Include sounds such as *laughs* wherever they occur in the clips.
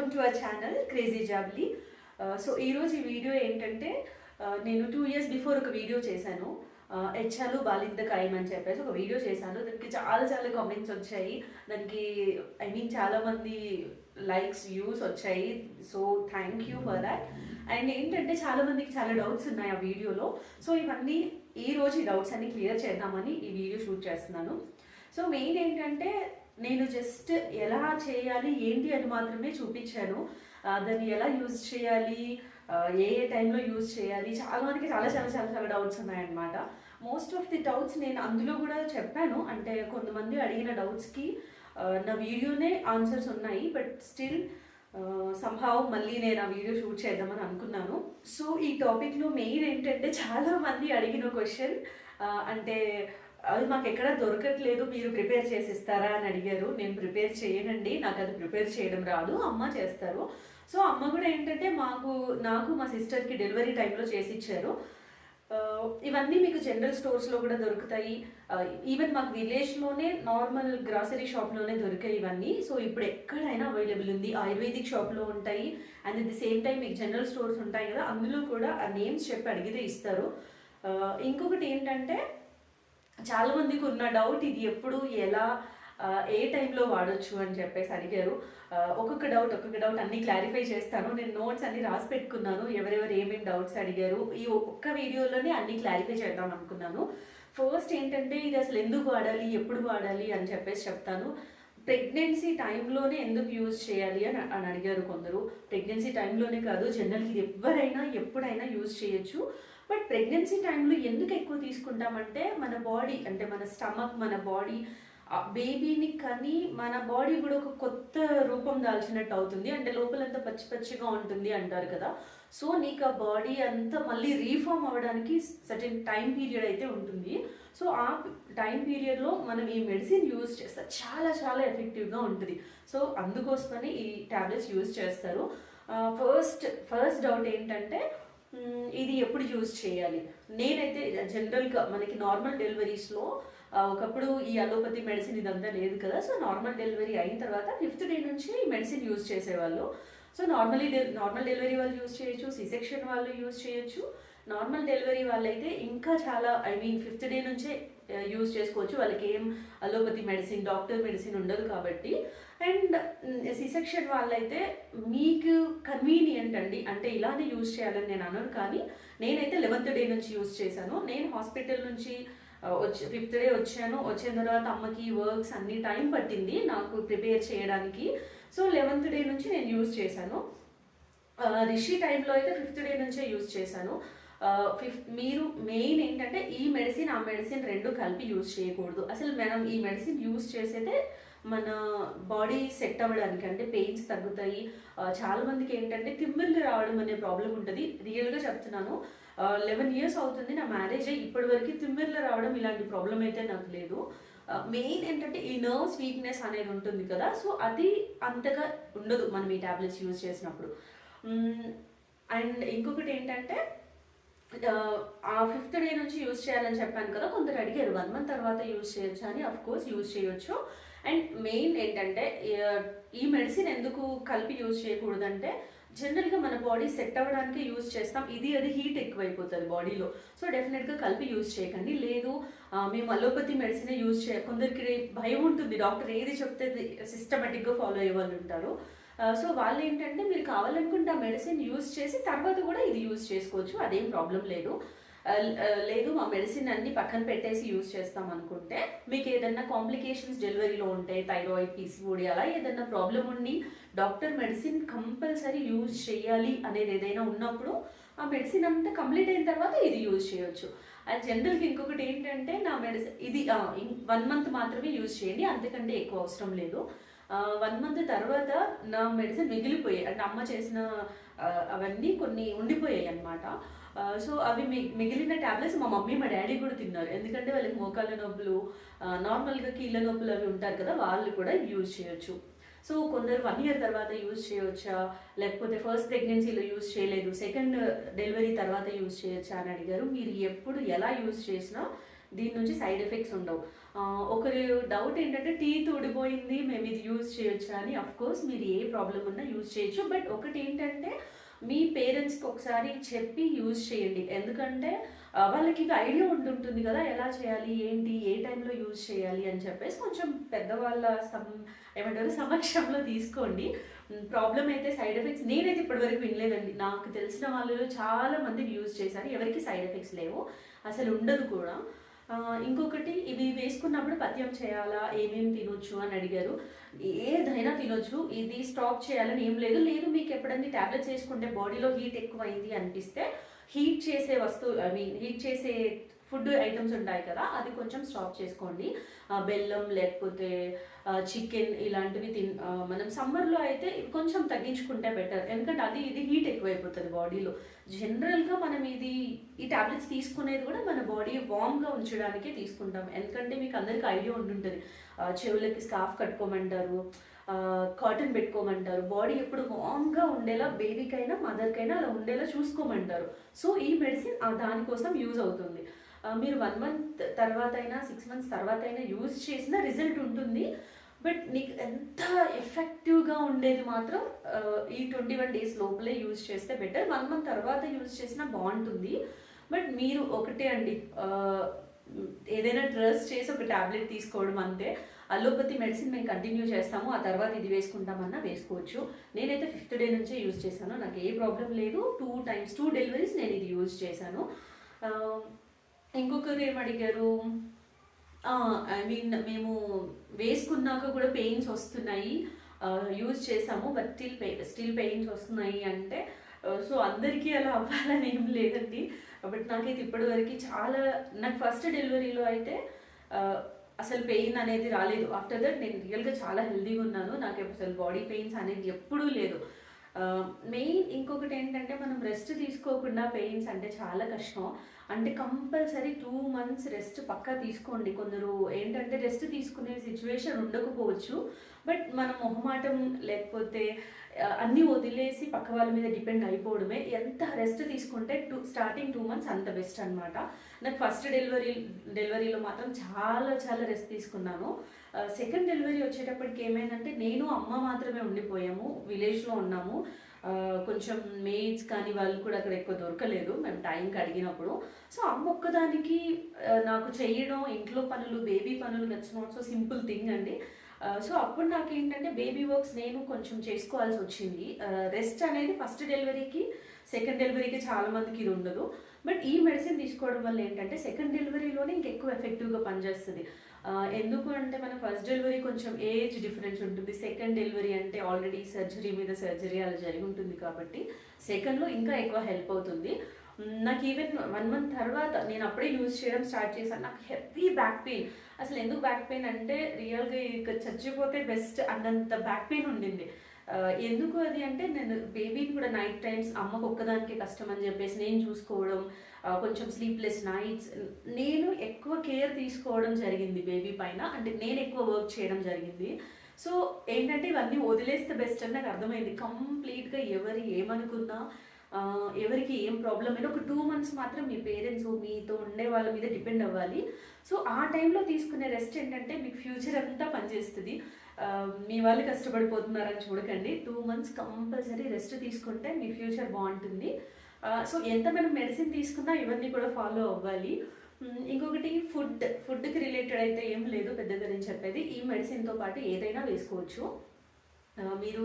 Welcome to our channel crazy జాబ్లీ so ఈరోజు ఈ video ఏంటంటే uh, నేను టూ ఇయర్స్ బిఫోర్ ఒక వీడియో చేశాను. హెచ్ఆలు బాలింద ఖాయం అని చెప్పేసి ఒక వీడియో చేశాను. దానికి చాలా చాలా కామెంట్స్ వచ్చాయి. దానికి ఐ మీన్ చాలామంది లైక్స్ వ్యూస్ వచ్చాయి. So thank you for that and ఏంటంటే చాలామందికి చాలా డౌట్స్ ఉన్నాయి ఆ వీడియోలో సో ఇవన్నీ ఈ రోజు ఈ డౌట్స్ అన్ని క్లియర్ చేద్దామని ఈ వీడియో షూట్ చేస్తున్నాను. సో మెయిన్ ఏంటంటే నేను జస్ట్ ఎలా చేయాలి ఏంటి అని మాత్రమే చూపించాను. దాన్ని ఎలా యూజ్ చేయాలి ఏ ఏ టైంలో యూజ్ చేయాలి చాలా మందికి చాలా చాలా చాలా చాలా డౌట్స్ ఉన్నాయన్నమాట. మోస్ట్ ఆఫ్ ది డౌట్స్ నేను అందులో కూడా చెప్పాను. అంటే కొంతమంది అడిగిన డౌట్స్కి నా వీడియోనే ఆన్సర్స్ ఉన్నాయి. బట్ స్టిల్ సంభావ్ మళ్ళీ నేను ఆ వీడియో షూట్ చేద్దామని అనుకున్నాను. సో ఈ టాపిక్లో మెయిన్ ఏంటంటే చాలామంది అడిగిన క్వశ్చన్ అంటే అది మాకు ఎక్కడ దొరకట్లేదు మీరు ప్రిపేర్ చేసి ఇస్తారా అని అడిగారు. నేను ప్రిపేర్ చేయనండి నాకు అది ప్రిపేర్ చేయడం రాదు అమ్మ చేస్తారు. సో అమ్మ కూడా ఏంటంటే మాకు నాకు మా సిస్టర్కి డెలివరీ టైంలో చేసి ఇచ్చారు ఇవన్నీ మీకు జనరల్ స్టోర్స్లో కూడా దొరుకుతాయి. ఈవెన్ మాకు విలేజ్లోనే నార్మల్ గ్రాసరీ షాప్లోనే దొరికాయి ఇవన్నీ. సో ఇప్పుడు ఎక్కడైనా అవైలబుల్ ఉంది. ఆయుర్వేదిక్ షాప్లో ఉంటాయి. And at the same time మీకు జనరల్ స్టోర్స్ ఉంటాయి కదా అందులో కూడా ఆ నేమ్స్ చెప్పి అడిగితే ఇస్తారు. ఇంకొకటి ఏంటంటే చాలా మందికి ఉన్న డౌట్ ఇది ఎప్పుడు ఎలా ఏ టైంలో వాడొచ్చు అని చెప్పేసి అడిగారు. ఒక్కొక్క డౌట్ ఒక్కొక్క డౌట్ అన్ని క్లారిఫై చేస్తాను. నేను నోట్స్ అన్ని రాసి పెట్టుకున్నాను. ఎవరెవరు ఏమేమి డౌట్స్ అడిగారు. ఈ ఒక్క వీడియోలోనే అన్ని క్లారిఫై చేద్దాం అనుకున్నాను. ఫస్ట్ ఏంటంటే ఇది అసలు ఎందుకు వాడాలి ఎప్పుడు వాడాలి అని చెప్పేసి చెప్తాను. ప్రెగ్నెన్సీ టైంలోనే ఎందుకు యూజ్ చేయాలి అని అని అడిగారు కొందరు. ప్రెగ్నెన్సీ టైంలోనే కాదు జనరల్ ఇది ఎవరైనా ఎప్పుడైనా యూజ్ చేయొచ్చు. బట్ ప్రెగ్నెన్సీ టైంలో ఎందుకు ఎక్కువ తీసుకుంటామంటే మన బాడీ అంటే మన స్టమక్ మన బాడీ బేబీని కానీ మన బాడీ కూడా ఒక కొత్త రూపం దాల్చినట్టు అవుతుంది. అంటే లోపలంతా పచ్చి పచ్చిగా ఉంటుంది అంటారు కదా. సో నీకు ఆ బాడీ అంతా మళ్ళీ రీఫార్మ్ అవ్వడానికి సర్టెన్ టైం పీరియడ్ అయితే ఉంటుంది. సో ఆ టైం పీరియడ్లో మనం ఈ మెడిసిన్ యూజ్ చేస్తే చాలా చాలా ఎఫెక్టివ్గా ఉంటుంది. సో అందుకోసమని ఈ ట్యాబ్లెట్స్ యూజ్ చేస్తారు. ఫస్ట్ ఫస్ట్ డౌట్ ఏంటంటే ఇది ఎప్పుడు యూజ్ చేయాలి? నేనైతే జనరల్గా మనకి నార్మల్ డెలివరీస్లో ఒకప్పుడు ఈ అలోపతి మెడిసిన్ ఇదంతా లేదు కదా సో నార్మల్ డెలివరీ అయిన తర్వాత ఫిఫ్త్ డే నుంచి ఈ మెడిసిన్ యూజ్ చేసేవాళ్ళు. సో నార్మలీ నార్మల్ డెలివరీ వాళ్ళు యూజ్ చేయొచ్చు సిసెక్షన్ వాళ్ళు యూజ్ చేయొచ్చు. నార్మల్ డెలివరీ వాళ్ళైతే ఇంకా చాలా ఐ మీన్ ఫిఫ్త్ డే నుంచే Uh, యూజ్ చేసుకోవచ్చు. వాళ్ళకి ఏం అలోపతి మెడిసిన్ డాక్టర్ మెడిసిన్ ఉండదు కాబట్టి. అండ్ సిసెక్షన్ mm, వాళ్ళైతే మీకు కన్వీనియంట్ అండి. అంటే ఇలానే యూజ్ చేయాలని నేను అనను కానీ నేనైతే లెవెన్త్ డే నుంచి యూజ్ చేశాను. నేను హాస్పిటల్ నుంచి uh, వచ్చి ఫిఫ్త్ డే వచ్చాను. వచ్చిన తర్వాత అమ్మకి వర్క్స్ అన్ని టైం పట్టింది నాకు ప్రిపేర్ చేయడానికి. సో లెవెన్త్ డే నుంచి నేను యూజ్ చేశాను. Uh, రిషి టైంలో అయితే ఫిఫ్త్ డే నుంచే యూజ్ చేశాను. ఫిఫ్త్ మీరు మెయిన్ ఏంటంటే ఈ మెడిసిన్ ఆ మెడిసిన్ రెండు కలిపి యూజ్ చేయకూడదు. అసలు మనం ఈ మెడిసిన్ యూజ్ చేసేదే మన బాడీ సెట్ అవ్వడానికి అంటే పెయిన్స్ తగ్గుతాయి. చాలామందికి చాలా మందికి ఏంటంటే తిమ్మిర్లు రావడం అనే ప్రాబ్లం ఉంటుంది. రియల్గా చెప్తున్నాను. లెవెన్ ఇయర్స్ అవుతుంది నా మ్యారేజ్ అయ్యి. ఇప్పటివరకు తిమ్మిర్లు రావడం ఇలాంటి ప్రాబ్లం అయితే నాకు లేదు. మెయిన్ ఏంటంటే ఈ నర్వ్స్ వీక్నెస్ అనేది ఉంటుంది కదా. సో అది అంతగా ఉండదు మనం ఈ టాబ్లెట్స్ యూజ్ చేసినప్పుడు. అండ్ ఇంకొకటి ఏంటంటే ఆ, ఫిఫ్త్ డే నుంచి యూజ్ చేయాలని చెప్పాను కదా కొందరు అడిగారు వన్ మంత్ తర్వాత యూజ్ చేయొచ్చు అని. అఫ్ కోర్స్ యూజ్ చేయొచ్చు. అండ్ మెయిన్ ఏంటంటే ఈ మెడిసిన్ ఎందుకు కలిపి యూజ్ చేయకూడదంటే జనరల్గా మన బాడీ సెట్ అవ్వడానికి యూజ్ చేస్తాం. ఇది అది హీట్ ఎక్కువైపోతుంది బాడీలో. సో డెఫినెట్గా కలిపి యూజ్ చేయకండి. లేదు మేము అలోపతి మెడిసినే యూజ్ చేయ కొందరికి భయం ఉంటుంది. డాక్టర్ ఏది చెప్తే సిస్టమేటిక్గా ఫాలో అయ్యే వాళ్ళు ఉంటారు. సో వాళ్ళు ఏంటంటే మీరు కావాలనుకుంటే ఆ మెడిసిన్ యూజ్ చేసి తర్వాత కూడా ఇది యూజ్ చేసుకోవచ్చు అదేం ప్రాబ్లం లేదు. లేదు మా మెడిసిన్ అన్ని పక్కన పెట్టేసి యూజ్ చేస్తాం అనుకుంటే మీకు ఏదైనా కాంప్లికేషన్స్ డెలివరీలో ఉంటే థైరాయిడ్ పీసీఓడి అలా ఏదైనా ప్రాబ్లం ఉండి డాక్టర్ మెడిసిన్ కంపల్సరీ యూజ్ చేయాలి అనేది ఏదైనా ఉన్నప్పుడు ఆ మెడిసిన్ అంతా కంప్లీట్ అయిన తర్వాత ఇది యూజ్ చేయొచ్చు. అది జనరల్గా ఇంకొకటి ఏంటంటే నా మెడిసిన్ ఇది వన్ మంత్ మాత్రమే యూజ్ చేయండి అంతకంటే ఎక్కువ అవసరం లేదు. వన్ మంత్ తర్వాత నా మెడిసిన్ మిగిలిపోయాయి. అంటే అమ్మ చేసిన అవన్నీ కొన్ని ఉండిపోయాయి అనమాట సో అవి మిగిలిన టాబ్లెట్స్ మా మమ్మీ మా డాడీ కూడా తిన్నారు. ఎందుకంటే వాళ్ళకి మోకాళ్ళ నొప్పులు నార్మల్గా కీళ్ళ నొప్పులు అవి ఉంటారు కదా వాళ్ళు కూడా యూజ్ చేయొచ్చు. సో కొందరు వన్ ఇయర్ తర్వాత యూజ్ చేయవచ్చా లేకపోతే ఫస్ట్ ప్రెగ్నెన్సీలో యూజ్ చేయలేదు సెకండ్ డెలివరీ తర్వాత యూజ్ చేయొచ్చా అని అడిగారు. మీరు ఎప్పుడు ఎలా యూజ్ చేసినా దీని నుంచి సైడ్ ఎఫెక్ట్స్ ఉండవు. ఒకరి డౌట్ ఏంటంటే టీత్ ఊడిపోయింది మేము ఇది యూజ్ చేయొచ్చా అని. కోర్స్ మీరు ఏ ప్రాబ్లం ఉన్నా యూజ్ చేయొచ్చు. బట్ ఒకటి ఏంటంటే మీ పేరెంట్స్కి ఒకసారి చెప్పి యూజ్ చేయండి. ఎందుకంటే వాళ్ళకి ఇక ఐడియా ఉంటుంటుంది కదా ఎలా చేయాలి ఏంటి ఏ టైంలో యూజ్ చేయాలి అని చెప్పేసి కొంచెం పెద్దవాళ్ళ సమ్ ఏమంటారు సమక్షంలో తీసుకోండి. ప్రాబ్లం అయితే సైడ్ ఎఫెక్ట్స్ నేనైతే ఇప్పటివరకు వినలేదండి. నాకు తెలిసిన వాళ్ళలో చాలా మంది యూజ్ చేశారు. ఎవరికి సైడ్ ఎఫెక్ట్స్ లేవు. అసలు ఉండదు కూడా. ఇంకొకటి ఇవి వేసుకున్నప్పుడు పథ్యం చేయాలా ఏమేమి తినొచ్చు అని అడిగారు. ఏదైనా తినొచ్చు ఇది స్టాప్ చేయాలని ఏం లేదు. లేదు మీకు ఎప్పుడైనా ట్యాబ్లెట్స్ వేసుకుంటే బాడీలో హీట్ ఎక్కువైంది అనిపిస్తే హీట్ చేసే వస్తువు ఐ మీన్ హీట్ చేసే ఫుడ్ ఐటమ్స్ ఉంటాయి కదా అది కొంచెం స్టాప్ చేసుకోండి. బెల్లం లేకపోతే చికెన్ ఇలాంటివి తిన్ మనం సమ్మర్లో అయితే కొంచెం తగ్గించుకుంటే బెటర్. ఎందుకంటే అది ఇది హీట్ ఎక్కువైపోతుంది బాడీలో. జనరల్గా మనం ఇది ఈ టాబ్లెట్స్ తీసుకునేది కూడా మన బాడీ వామ్గా ఉంచడానికే తీసుకుంటాం. ఎందుకంటే మీకు అందరికీ ఐడియా ఉంటుంటుంది చెవులకి స్కార్ఫ్ కట్టుకోమంటారు కాటన్ పెట్టుకోమంటారు బాడీ ఎప్పుడు వామ్గా ఉండేలా బేబీకైనా మదర్కైనా అలా ఉండేలా చూసుకోమంటారు. సో ఈ మెడిసిన్ దానికోసం యూజ్ అవుతుంది. మీరు వన్ మంత్ తర్వాత అయినా సిక్స్ మంత్స్ తర్వాత అయినా యూజ్ చేసిన రిజల్ట్ ఉంటుంది. బట్ నీకు ఎంత ఎఫెక్టివ్గా ఉండేది మాత్రం ఈ ట్వంటీ వన్ డేస్ లోపలే యూజ్ చేస్తే బెటర్ వన్ మంత్ తర్వాత యూజ్ చేసినా బాగుంటుంది బట్ మీరు ఒకటే అండి ఏదైనా ట్రస్ట్ చేసి ఒక టాబ్లెట్ తీసుకోవడం అంతే. అలోపతి మెడిసిన్ మేము కంటిన్యూ చేస్తాము. ఆ తర్వాత ఇది వేసుకుంటామన్నా వేసుకోవచ్చు. నేనైతే ఫిఫ్త్ డే నుంచే యూజ్ చేశాను. నాకు ఏ ప్రాబ్లం లేదు. టూ టైమ్స్ టూ డెలివరీస్ నేను ఇది యూజ్ చేశాను. ఇంకొకరు ఏమడిగారు? ఐ మీన్ మేము వేసుకున్నాక కూడా పెయిన్స్ వస్తున్నాయి. యూజ్ చేసాము but still pain still pains వస్తున్నాయి అంటే సో అందరికీ అలా అవ్వాలని ఏం లేదండి. బట్ నాకైతే ఇప్పటివరకు చాలా నాకు ఫస్ట్ డెలివరీలో అయితే అసలు పెయిన్ అనేది రాలేదు. ఆఫ్టర్ దట్ నేను రియల్గా చాలా హెల్దీగా ఉన్నాను. నాకు అసలు బాడీ పెయిన్స్ అనేది ఎప్పుడూ లేదు. మెయిన్ ఇంకొకటి ఏంటంటే మనం రెస్ట్ తీసుకోకుండా పెయిన్స్ అంటే చాలా కష్టం. అంటే కంపల్సరీ టూ మంత్స్ రెస్ట్ పక్కా తీసుకోండి. కొందరు ఏంటంటే రెస్ట్ తీసుకునే సిచ్యువేషన్ ఉండకపోవచ్చు. బట్ మన మొహమాటం లేకపోతే అన్నీ వదిలేసి పక్క వాళ్ళ మీద డిపెండ్ అయిపోవడమే. ఎంత రెస్ట్ తీసుకుంటే టూ స్టార్టింగ్ టూ మంత్స్ అంత బెస్ట్ అనమాట నాకు ఫస్ట్ డెలివరీ డెలివరీలో మాత్రం చాలా చాలా రెస్ట్ తీసుకున్నాను. సెకండ్ డెలివరీ వచ్చేటప్పటికి ఏమైందంటే నేను అమ్మ మాత్రమే ఉండిపోయాము విలేజ్లో ఉన్నాము. కొంచెం మేడ్స్ కానీ వాళ్ళు కూడా అక్కడ ఎక్కువ దొరకలేదు మేము టైంకి అడిగినప్పుడు. సో అమ్మ ఒక్కదానికి నాకు చేయడం ఇంట్లో పనులు బేబీ పనులు that's not so simple thing అండి. సో అప్పుడు నాకు ఏంటంటే బేబీ వర్క్స్ నేను కొంచెం చేసుకోవాల్సి వచ్చింది. రెస్ట్ అనేది ఫస్ట్ డెలివరీకి సెకండ్ డెలివరీకి చాలా మందికి ఇది ఉండదు. బట్ ఈ మెడిసిన్ తీసుకోవడం వల్ల ఏంటంటే సెకండ్ డెలివరీలోనే ఇంకెక్కువ ఎఫెక్టివ్గా పనిచేస్తుంది. ఎందుకు అంటే మన ఫస్ట్ డెలివరీ కొంచెం ఏజ్ డిఫరెన్స్ ఉంటుంది. సెకండ్ డెలివరీ అంటే ఆల్రెడీ సర్జరీ మీద సర్జరీ అలా జరిగి ఉంటుంది కాబట్టి సెకండ్లో ఇంకా ఎక్కువ హెల్ప్ అవుతుంది. నాకు ఈవెన్ వన్ మంత్ తర్వాత నేను అప్పుడే యూజ్ చేయడం స్టార్ట్ చేశాను. నాకు హెవీ బ్యాక్ పెయిన్ అసలు ఎందుకు బ్యాక్ పెయిన్ అంటే రియల్గా ఇక చచ్చిపోతే బెస్ట్ అన్నంత బ్యాక్ పెయిన్ ఉండింది. ఎందుకు అది అంటే నేను బేబీని కూడా నైట్ టైమ్స్ అమ్మకు ఒక్కదానికే కష్టం అని చెప్పేసి నేను చూసుకోవడం కొంచెం స్లీప్లెస్ నైట్స్ నేను ఎక్కువ కేర్ తీసుకోవడం జరిగింది బేబీ పైన. అంటే నేను ఎక్కువ వర్క్ చేయడం జరిగింది. సో ఏంటంటే ఇవన్నీ వదిలేస్తే బెస్ట్ అని నాకు అర్థమైంది. కంప్లీట్గా ఎవరు ఏమనుకున్నా ఎవరికి ఏం ప్రాబ్లం అయినా ఒక టూ మంత్స్ మాత్రం మీ పేరెంట్స్ మీతో ఉండే వాళ్ళ మీద డిపెండ్ అవ్వాలి. సో ఆ టైంలో తీసుకునే రెస్ట్ ఏంటంటే మీకు ఫ్యూచర్ అంతా పనిచేస్తుంది. మీ వాళ్ళు కష్టపడిపోతున్నారని చూడకండి. టూ మంత్స్ కంపల్సరీ రెస్ట్ తీసుకుంటే మీ ఫ్యూచర్ బాగుంటుంది. సో ఎంత మనం మెడిసిన్ తీసుకున్నా ఇవన్నీ కూడా ఫాలో అవ్వాలి. ఇంకొకటి ఫుడ్ ఫుడ్కి రిలేటెడ్ అయితే ఏం లేదు పెద్దగా నేను చెప్పేది. ఈ మెడిసిన్తో పాటు ఏదైనా వేసుకోవచ్చు. మీరు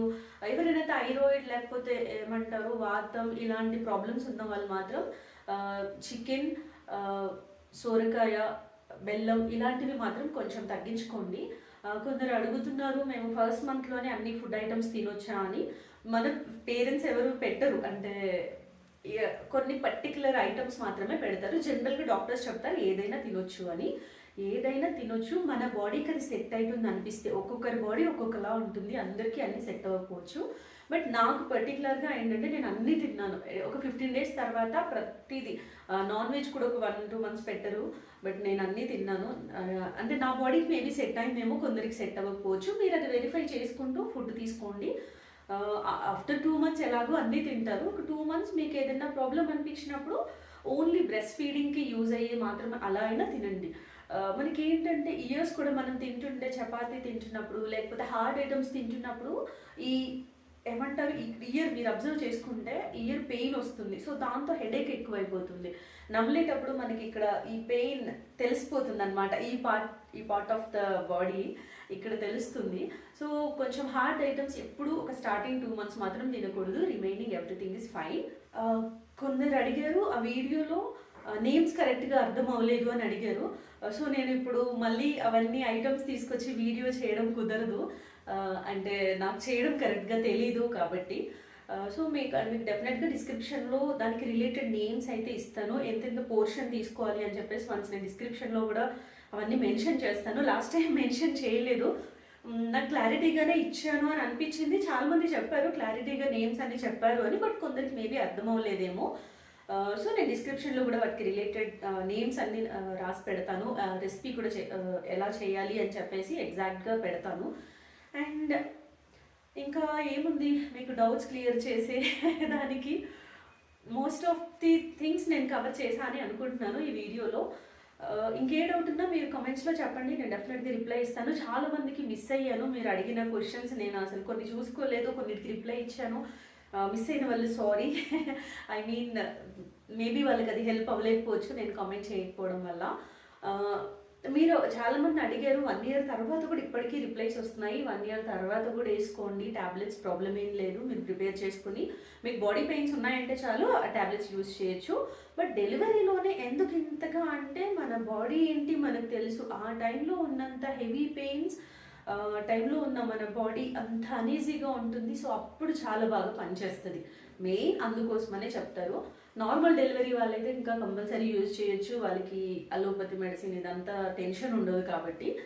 ఎవరైనా థైరాయిడ్ లేకపోతే ఏమంటారు వాతం ఇలాంటి ప్రాబ్లమ్స్ ఉన్న వాళ్ళు మాత్రం చికెన్ సోరకాయ బెల్లం ఇలాంటివి మాత్రం కొంచెం తగ్గించుకోండి. కొందరు అడుగుతున్నారు మేము ఫస్ట్ మంత్లోనే అన్ని ఫుడ్ ఐటమ్స్ తినొచ్చా? అని. మన పేరెంట్స్ ఎవరు పెట్టరు. అంటే కొన్ని పర్టికులర్ ఐటమ్స్ మాత్రమే పెడతారు. జనరల్గా డాక్టర్స్ చెప్తారు ఏదైనా తినొచ్చు అని. ఏదైనా తినొచ్చు మన బాడీకి అది సెట్ అవుతుంది అనిపిస్తే ఒక్కొక్కరి బాడీ ఒక్కొక్కలా ఉంటుంది. అందరికీ అన్ని సెట్ అవ్వకపోవచ్చు. బట్ నాకు పర్టికులర్గా ఏంటంటే నేను అన్నీ తిన్నాను. ఒక ఫిఫ్టీన్ డేస్ తర్వాత ప్రతిదీ నాన్ వెజ్ కూడా ఒక వన్ టూ మంత్స్ పెట్టరు. బట్ నేను అన్నీ తిన్నాను. అంటే నా బాడీకి మేబీ సెట్ అయిందేమో కొందరికి సెట్ అవ్వకపోవచ్చు. మీరు అది వెరిఫై చేసుకుంటూ ఫుడ్ తీసుకోండి. ఆఫ్టర్ టూ మంత్స్ ఎలాగో అన్నీ తింటారు. ఒక టూ మంత్స్ మీకు ఏదైనా ప్రాబ్లం అనిపించినప్పుడు ఓన్లీ బ్రెస్ట్ ఫీడింగ్కి యూజ్ అయ్యే మాత్రమే అలా అయినా తినండి. మనకి ఏంటంటే ఇయర్స్ కూడా మనం తింటుంటే చపాతీ తింటున్నప్పుడు లేకపోతే హార్డ్ ఐటమ్స్ తింటున్నప్పుడు ఈ ఏమంటారు? ఇయర్ మీరు అబ్జర్వ్ చేసుకుంటే ఇయర్ పెయిన్ వస్తుంది. సో దాంతో హెడేక్ ఎక్కువైపోతుంది. నమ్మలేటప్పుడు మనకి ఇక్కడ ఈ పెయిన్ తెలిసిపోతుంది అనమాట ఈ పార్ట్ ఈ పార్ట్ ఆఫ్ ద బాడీ ఇక్కడ తెలుస్తుంది. సో కొంచెం హార్డ్ ఐటమ్స్ ఎప్పుడు ఒక స్టార్టింగ్ టూ మంత్స్ మాత్రం తినకూడదు. రిమైనింగ్ ఎవ్రీథింగ్ ఇస్ ఫైన్ కొందరు అడిగారు ఆ వీడియోలో నేమ్స్ కరెక్ట్గా అర్థం అవ్వలేదు అని అడిగారు. సో నేను ఇప్పుడు మళ్ళీ అవన్నీ ఐటమ్స్ తీసుకొచ్చి వీడియో చేయడం కుదరదు. అంటే నాకు చేయడం కరెక్ట్గా తెలీదు కాబట్టి సో మీకు మీకు డెఫినెట్గా డిస్క్రిప్షన్లో దానికి రిలేటెడ్ నేమ్స్ అయితే ఇస్తాను. ఎంతెంత పోర్షన్ తీసుకోవాలి అని చెప్పేసి వన్స్ నేను డిస్క్రిప్షన్లో కూడా అవన్నీ మెన్షన్ చేస్తాను. లాస్ట్ టైం మెన్షన్ చేయలేదు. నాకు క్లారిటీగానే ఇచ్చాను అని అనిపించింది. చాలా మంది చెప్పారు క్లారిటీగా నేమ్స్ అన్ని చెప్పారు అని బట్ కొందరికి మేబీ అర్థం అవ్వలేదేమో. సో నేను డిస్క్రిప్షన్లో కూడా వాటికి రిలేటెడ్ నేమ్స్ అన్ని రాసి పెడతాను. రెసిపీ కూడా చే- ఎలా చేయాలి అని చెప్పేసి ఎగ్జాక్ట్గా పెడతాను. అండ్ ఇంకా ఏముంది? మీకు డౌట్స్ క్లియర్ చేసే *laughs* దానికి మోస్ట్ ఆఫ్ ది థింగ్స్ నేను కవర్ చేశానని అనుకుంటున్నాను ఈ వీడియోలో. Uh, ఇంకే డౌట్ ఉన్నా మీరు కమెంట్స్లో చెప్పండి నేను డెఫినెట్గా రిప్లై ఇస్తాను. చాలా మందికి మిస్ అయ్యాను మీరు అడిగిన క్వశ్చన్స్ నేను అసలు కొన్ని చూసుకోలేదు కొన్నిటికి రిప్లై ఇచ్చాను. Uh, మిస్ అయిన వాళ్ళు సారీ ఐ మీన్ మేబీ వాళ్ళకి అది హెల్ప్ అవ్వలేకపోవచ్చు నేను కామెంట్ చేయకపోవడం వల్ల. Uh, మీరు చాలా మంది అడిగారు వన్ ఇయర్ తర్వాత కూడా ఇప్పటికీ రిప్లైస్ వస్తున్నాయి. వన్ ఇయర్ తర్వాత కూడా వేసుకోండి. టాబ్లెట్స్ ప్రాబ్లం ఏం లేదు. మీరు ప్రిపేర్ చేసుకుని మీకు బాడీ పెయిన్స్ ఉన్నాయంటే చాలు ఆ టాబ్లెట్స్ యూజ్ చేయొచ్చు. బట్ డెలివరీలోనే ఎందుకు ఇంతగా అంటే మన బాడీ ఏంటి మనకు తెలుసు. ఆ టైంలో ఉన్నంత హెవీ పెయిన్స్ టైంలో ఉన్న మన బాడీ అంత అనీజీగా ఉంటుంది. సో అప్పుడు చాలా బాగా పనిచేస్తుంది. మెయిన్ అందుకోసమనే చెప్తారు. నార్మల్ డెలివరీ వాళ్ళైతే ఇంకా కంపల్సరీ యూజ్ చేయొచ్చు. వాళ్ళకి అలోపతి మెడిసిన్ ఇదంతా టెన్షన్ ఉండదు కాబట్టి.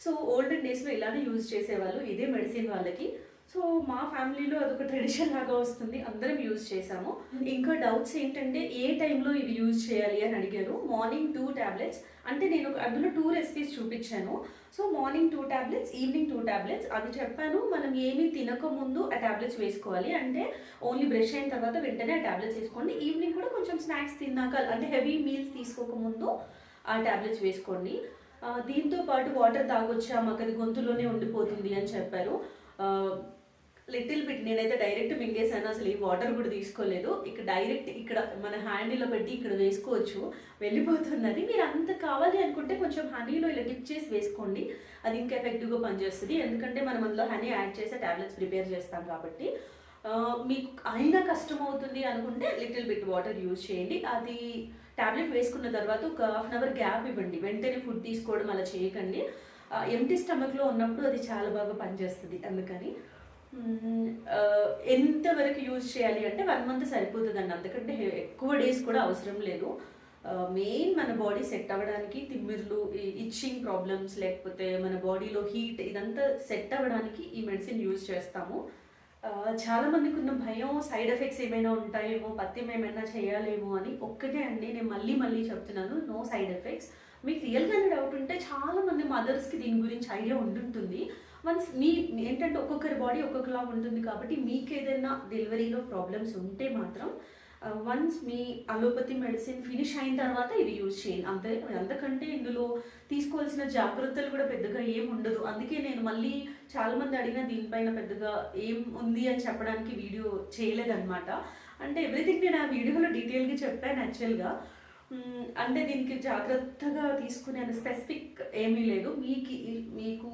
సో ఓల్డెన్ డేస్లో ఇలానే యూజ్ చేసేవాళ్ళు. ఇదే మెడిసిన్ వాళ్ళకి. సో మా ఫ్యామిలీలో అదొక ట్రెడిషన్ లాగా వస్తుంది. అందరం యూజ్ చేసాము ఇంకా డౌట్స్ ఏంటంటే ఏ టైంలో ఇవి యూజ్ చేయాలి అని అడిగారు. Morning two tablets. అంటే నేను ఒక- అందులో టూ రెసిపీస్ చూపించాను. So morning two tablets evening two tablets. అది చెప్పాను మనం ఏమీ తినకముందు ఆ టాబ్లెట్స్ వేసుకోవాలి. అంటే ఓన్లీ బ్రష్ అయిన తర్వాత వెంటనే ఆ టాబ్లెట్స్ వేసుకోండి. ఈవినింగ్ కూడా కొంచెం స్నాక్స్ తిన్నాక అంటే హెవీ మీల్స్ తీసుకోకముందు ఆ టాబ్లెట్స్ వేసుకోండి. దీంతో పాటు వాటర్ తాగొచ్చా? మాకు అది గొంతులోనే ఉండిపోతుంది అని చెప్పారు. లిటిల్ బిట్ నేనైతే డైరెక్ట్ మింగేసాను అసలు ఈ వాటర్ కూడా తీసుకోలేదు. ఇక్కడ డైరెక్ట్ ఇక్కడ మన హ్యాండిలో పెట్టి ఇక్కడ వేసుకోవచ్చు. వెళ్ళిపోతున్నది. మీరు అంత కావాలి అనుకుంటే కొంచెం హనీలో ఇలా డిప్ చేసి వేసుకోండి. అది ఇంకా ఎఫెక్టివ్గా పనిచేస్తుంది. ఎందుకంటే మనం అందులో హనీ యాడ్ చేసే ట్యాబ్లెట్స్ ప్రిపేర్ చేస్తాం కాబట్టి. మీకు అయినా కష్టం అవుతుంది అనుకుంటే లిటిల్ బిట్ వాటర్ యూజ్ చేయండి. అది ట్యాబ్లెట్ వేసుకున్న తర్వాత ఒక హాఫ్ అన్ అవర్ గ్యాప్ ఇవ్వండి. వెంటనే ఫుడ్ తీసుకోవడం అలా చేయకండి. ఎంటీ స్టమక్లో ఉన్నప్పుడు అది చాలా బాగా పనిచేస్తుంది. అందుకని ఎంతవరకు యూజ్ చేయాలి అంటే వన్ మంత్ సరిపోతుంది అండి అందుకంటే ఎక్కువ డేస్ కూడా అవసరం లేదు. మెయిన్ మన బాడీ సెట్ అవ్వడానికి తిమ్మిర్లు ఇచ్చింగ్ ప్రాబ్లమ్స్ లేకపోతే మన బాడీలో హీట్ ఇదంతా సెట్ అవ్వడానికి ఈ మెడిసిన్ యూజ్ చేస్తాము. చాలా మందికి ఉన్న భయం సైడ్ ఎఫెక్ట్స్ ఏమైనా ఉంటాయేమో పత్యం ఏమైనా చేయాలేమో అని ఒక్కటే అండి నేను మళ్ళీ మళ్ళీ చెప్తున్నాను. No side effects. మీకు రియల్గానే డౌట్ ఉంటే చాలా మంది మదర్స్కి దీని గురించి ఐడియా ఉండుంటుంది వన్స్ మీ ఏంటంటే ఒక్కొక్కరి బాడీ ఒక్కొక్కలా ఉంటుంది కాబట్టి మీకు ఏదైనా డెలివరీలో ప్రాబ్లమ్స్ ఉంటే మాత్రం వన్స్ మీ అలోపతి మెడిసిన్ ఫినిష్ అయిన తర్వాత ఇది యూజ్ చేయండి. అంతే అంతకంటే ఇందులో తీసుకోవాల్సిన జాగ్రత్తలు కూడా పెద్దగా ఏం ఉండదు. అందుకే నేను మళ్ళీ చాలామంది అడిగిన దీనిపైన పెద్దగా ఏం ఉంది అని చెప్పడానికి వీడియో చేయలేదన్నమాట. అంటే ఎవ్రీథింగ్ నేను ఆ వీడియోలో డీటెయిల్గా చెప్పాను యాక్చువల్గా అంటే దీనికి జాగ్రత్తగా తీసుకునే స్పెసిఫిక్ ఏమీ లేదు. మీకు మీకు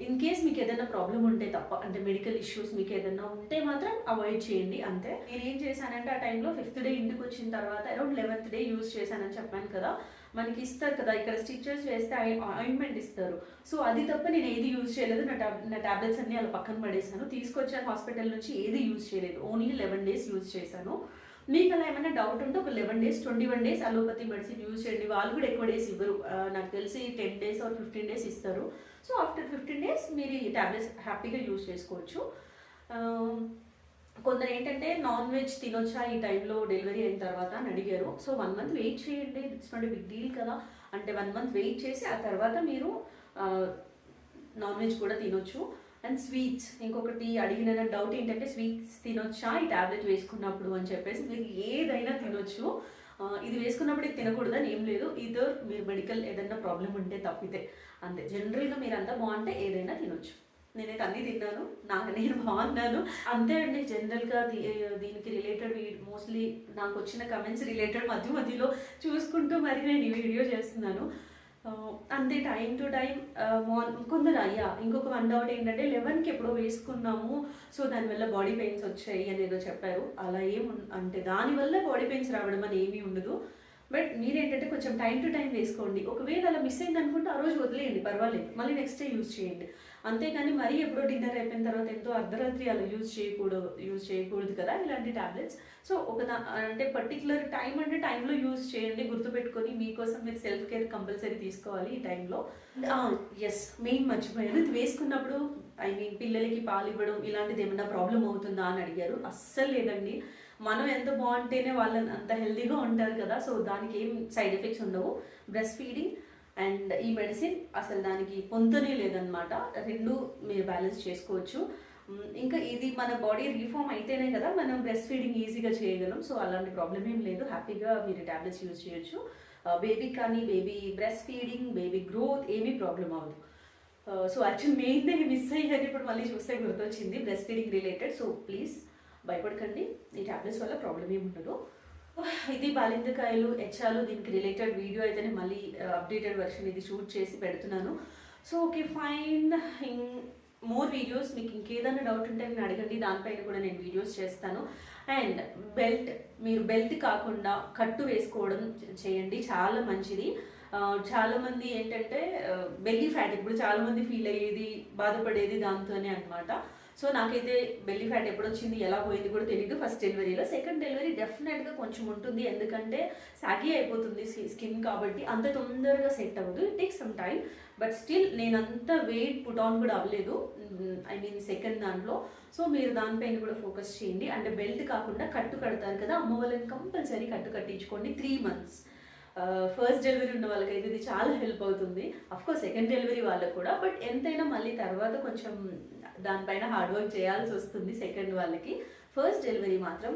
ఇన్ కేస్ మీకు ఏదైనా ప్రాబ్లం ఉంటే తప్ప అంటే మెడికల్ ఇష్యూస్ మీకు ఏదైనా ఉంటే మాత్రం అవాయిడ్ చేయండి అంతే. నేను ఏం చేశానంటే ఆ టైంలో ఫిఫ్త్ డే ఇంటికి వచ్చిన తర్వాత అరౌండ్ లెవెన్త్ డే యూజ్ చేశానని చెప్పాను కదా. మనకి ఇస్తారు కదా ఇక్కడ స్టిచెస్ వేస్తే ఆయింట్మెంట్ ఇస్తారు. సో అది తప్ప నేను ఏది యూజ్ చేయలేదు. నా టాబ్ నా టాబ్లెట్స్ అన్ని అలా పక్కన పడేసాను తీసుకొచ్చాను హాస్పిటల్ నుంచి ఏది యూజ్ చేయలేదు. ఓన్లీ లెవెన్ డేస్ యూజ్ చేశాను. మీకు అలా ఏమైనా డౌట్ ఉంటే ఒక eleven days twenty one days allopathy medicine use చేయండి. వాళ్ళు కూడా ఎక్కువ డేస్ ఇవ్వరు. నాకు తెలిసి ten days or fifteen days ఇస్తారు. సో ఆఫ్టర్ ఫిఫ్టీన్ డేస్ మీరు ఈ ట్యాబ్లెట్స్ హ్యాపీగా యూజ్ చేసుకోవచ్చు. కొందరు ఏంటంటే నాన్ వెజ్ తినొచ్చా ఈ టైంలో డెలివరీ అయిన తర్వాత అని అడిగారు. సో వన్ మంత్ వెయిట్ చేయండి. ఇట్స్ నాట్ బిగ్ డీల్ కదా. అంటే వన్ మంత్ వెయిట్ చేసి ఆ తర్వాత మీరు నాన్ వెజ్ కూడా తినొచ్చు. అండ్ స్వీట్స్ ఇంకొకటి అడిగిన డౌట్ ఏంటంటే స్వీట్స్ తినొచ్చా? ఈ టాబ్లెట్ వేసుకున్నప్పుడు అని చెప్పేసి మీరు ఏదైనా తినొచ్చు. ఇది వేసుకున్నప్పుడు ఇది తినకూడదని ఏం లేదు. ఇదో మీరు మెడికల్ ఏదైనా ప్రాబ్లం ఉంటే తప్పితే. అంతే. జనరల్గా మీరు అంతా బాగుంటే ఏదైనా తినొచ్చు. నేనైతే అన్నీ తిన్నాను. నాకు నేను బాగున్నాను. అంతే అండి. జనరల్గా దీనికి రిలేటెడ్ మోస్ట్లీ నాకు వచ్చిన కమెంట్స్ రిలేటెడ్ మధ్య మధ్యలో చూసుకుంటూ మరి నేను ఈ వీడియో చేస్తున్నాను. అంతే టైం టు టైం మార్న్ కొందరు అయ్యా ఇంకొక వన్ డౌట్ ఏంటంటే లెవెన్కి ఎప్పుడో వేసుకున్నాము సో దానివల్ల బాడీ పెయిన్స్ వచ్చాయి అని ఏదో చెప్పారు. అలా ఏం అంటే దానివల్ల బాడీ పెయిన్స్ రావడం అని ఏమీ ఉండదు. బట్ మీరేంటంటే కొంచెం టైం టు టైం వేసుకోండి. ఒకవేళ అలా మిస్ అయింది అనుకుంటే ఆ రోజు వదిలేయండి పర్వాలేదు. మళ్ళీ నెక్స్ట్ డే యూజ్ చేయండి. అంతేకాని మరీ ఎప్పుడో డిన్నర్ అయిపోయిన తర్వాత ఎంతో అర్ధరాత్రి అలా యూజ్ చేయకూడదు యూజ్ చేయకూడదు కదా ఇలాంటి టాబ్లెట్స్ సో ఒక అంటే పర్టికులర్ టైం అంటే టైంలో యూజ్ చేయండి గుర్తుపెట్టుకొని మీకోసం మీరు సెల్ఫ్ కేర్ కంపల్సరీ తీసుకోవాలి ఈ టైంలో ఎస్ మెయిన్ మర్చిపోయాను. ఇది వేసుకున్నప్పుడు ఐ మీన్ పిల్లలకి పాలు ఇవ్వడం ఇలాంటిది ఏమైనా ప్రాబ్లం అవుతుందా అని అడిగారు. అస్సలు లేదండి. మనం ఎంత బాగుంటేనే వాళ్ళని అంత హెల్తీగా ఉంటారు కదా. సో దానికి ఏం సైడ్ ఎఫెక్ట్స్ ఉండవు. బ్రెస్ట్ ఫీడింగ్ అండ్ ఈ మెడిసిన్ అసలు దానికి పొంతనే లేదనమాట రెండు మీరు బ్యాలెన్స్ చేసుకోవచ్చు. ఇంకా ఇది మన బాడీ రీఫార్మ్ అయితేనే కదా మనం బ్రెస్ట్ ఫీడింగ్ ఈజీగా చేయగలం. సో అలాంటి ప్రాబ్లం ఏం లేదు. హ్యాపీగా మీరు ట్యాబ్లెట్స్ యూజ్ చేయొచ్చు. బేబీ కానీ baby breast feeding baby growth ఏమీ ప్రాబ్లం అవ్వదు. So actual main thing miss అయ్యాను. ఇప్పుడు మళ్ళీ చూస్తే గుర్తొచ్చింది. Breast feeding related. So please భయపడకండి. ఈ టాబ్లెట్స్ వల్ల ప్రాబ్లం ఏమి ఉండదు. ఇది బాలింతకాయలు హెచ్ఆలు దీనికి రిలేటెడ్ వీడియో అయితేనే మళ్ళీ అప్డేటెడ్ వెర్షన్ ఇది షూట్ చేసి పెడుతున్నాను. So okay fine more videos మీకు ఇంకేదైనా డౌట్ ఉంటే నేను అడగండి. దానిపైన కూడా నేను వీడియోస్ చేస్తాను. అండ్ బెల్ట్ మీరు బెల్ట్ కాకుండా కట్టు వేసుకోవడం చేయండి. చాలా మంచిది. చాలామంది ఏంటంటే బెల్లీ ఫ్యాట్ ఇప్పుడు చాలామంది ఫీల్ అయ్యేది బాధపడేది దాంతోనే అనమాట సో నాకైతే బెల్లీ ఫ్యాట్ ఎప్పుడు వచ్చింది ఎలా పోయింది కూడా తెలియదు ఫస్ట్ డెలివరీలో సెకండ్ డెలివరీ డెఫినెట్గా కొంచెం ఉంటుంది. ఎందుకంటే సాగి అయిపోతుంది స్కిన్ కాబట్టి అంత తొందరగా సెట్ అవ్వదు. It take some time but still నేను అంత వెయిట్ పుట్ ఆన్ కూడా అవ్వలేదు. ఐ మీన్ సెకండ్ దాంట్లో. సో మీరు దానిపైన కూడా ఫోకస్ చేయండి. అంటే బెల్ట్ కాకుండా కట్టు కడతారు కదా అమ్మ వాళ్ళని కంపల్సరీ కట్టు కట్టించుకోండి త్రీ మంత్స్ ఫస్ట్ డెలివరీ ఉన్న వాళ్ళకైతే ఇది చాలా హెల్ప్ అవుతుంది. అఫ్కోర్స్ సెకండ్ డెలివరీ వాళ్ళకు కూడా. బట్ ఎంతైనా మళ్ళీ తర్వాత కొంచెం దానిపైన హార్డ్ వర్క్ చేయాల్సి వస్తుంది సెకండ్ వాళ్ళకి. ఫస్ట్ డెలివరీ మాత్రం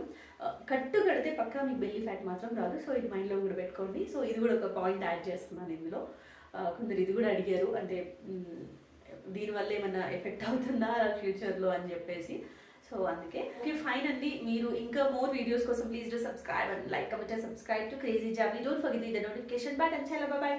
కట్టు కడితే పక్కా మీకు బెల్లీ ఫ్యాట్ మాత్రం రాదు. సో ఇది మైండ్లో కూడా పెట్టుకోండి. సో ఇది కూడా ఒక పాయింట్ యాడ్ చేస్తున్నాను ఇందులో. కొందరు ఇది కూడా అడిగారు. అంటే దీనివల్ల ఏమైనా ఎఫెక్ట్ అవుతుందా ఫ్యూచర్లో అని చెప్పేసి. సో అందుకే. ఓకే ఫైన్ అండి మీరు ఇంకా మోర్ వీడియోస్ కోసం please do subscribe and like comment subscribe to crazy జాబీ don't forget the notification button చాలా బాయ్